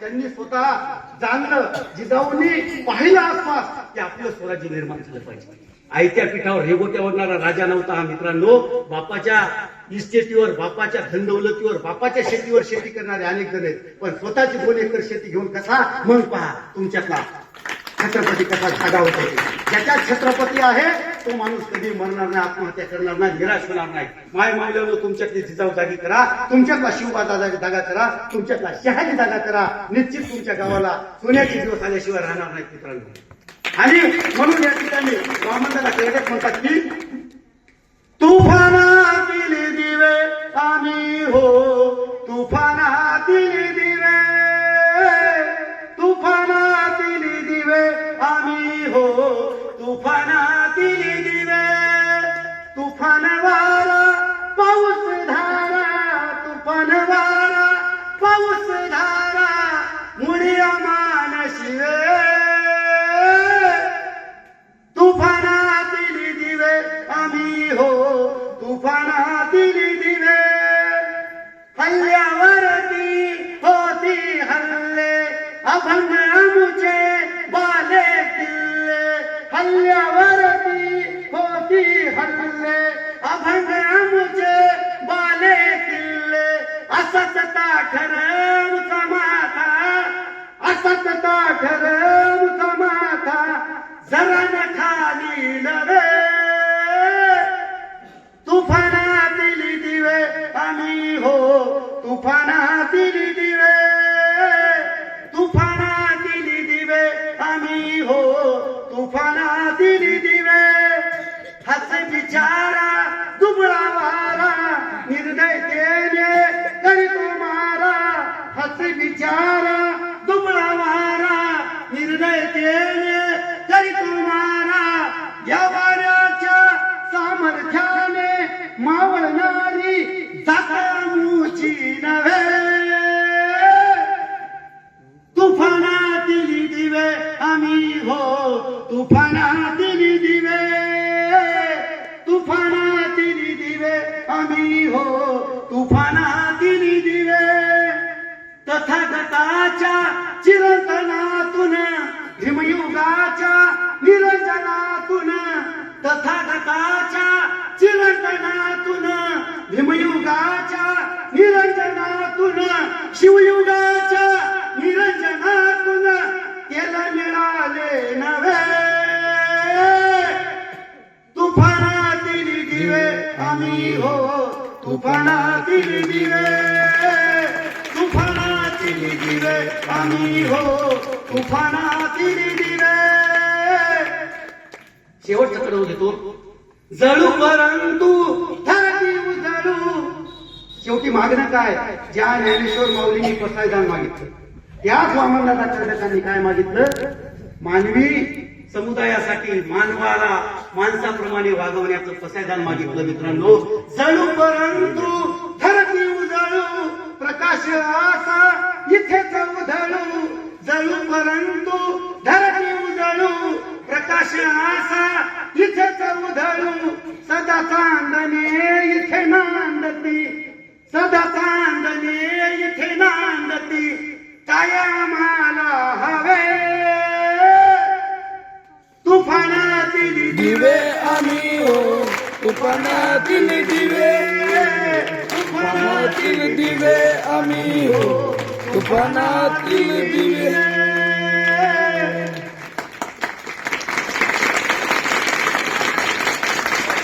त्यांनी स्वतः जाणलं जिजाऊंनी पाहिलं आसपास की आपलं स्वराज्य निर्माण झालं पाहिजे. आयत्या पीठावर रेगोट्या ओढणारा राजा नव्हता हा मित्रांनो. बापाच्या इस्टेटीवर बापाच्या धनदौलतीवर बापाच्या शेतीवर शेती करणारे अनेक जण आहेत. पण स्वतःची दोन एकर शेती घेऊन कसा? मग पहा तुमच्यातला छत्रपती कसा जागा होता. ज्याच्यात छत्रपती आहे तो माणूस कधी मरणार नाही आत्महत्या करणार नाही निराश होणार नाही. माय मावल्यानं तुमच्यातली जिजाऊ जागी करा तुमच्यातला शिवबा जागा करा तुमच्यातला शहाजी जागा करा. निश्चित तुमच्या गावाला सोन्याचे दिवस आल्याशिवाय राहणार नाही मित्रांनो आणि म्हणून या ठिकाणी ब्राह्मणाला म्हणतात की अभंग आमुचे बाले किल्ले हल्ल्यावरती होती हल्ले अभंग आमुचे बाले किल्ले असतता ठरव समाथा असतता ठरव समाथा जरा न खाली लवे. तुफानातील दिवे आम्ही हो तुफानातील दिवे तुफानातील दिवे. हस बिचारा दुबळा वारा निर्दयतेने करीतो मारा. हस बिचारा दुबळा वारा निर्दयतेने तुफानातील दिवे तुफानातील दिवे आम्ही हो तुफानातील दिवे तथागताच्या चिरंतनातून भीमयुगाच्या निर आम्ही हो तुफानातील दिवे तुफानातील दिवे. आम्ही हो तुफानातील दिवे. शेवटचा कडव घेतो जळू परंतु धरती उजळू. शेवटी मागणं काय? ज्या ज्ञानेश्वर माऊलींनी पसायदान मागितलं. त्या वामनदादा कर्डकांनी काय मागितलं? मानवी समुदायासाठी मानवाला माणसाप्रमाणे वागवण्याचं पसायदान मागितलं मित्रांनो. जणू परंतु धरती उजळू प्रकाश असा इथेच उधळू. जणू परंतु धरती उजळू प्रकाश असा इथेच उधळू. सदा चांदणे इथे नांदती सदा चांदणे इथे नांदती. काय तुफानातील दिवे तुफानातील दिवे आम्ही हो तुफानातील दिवे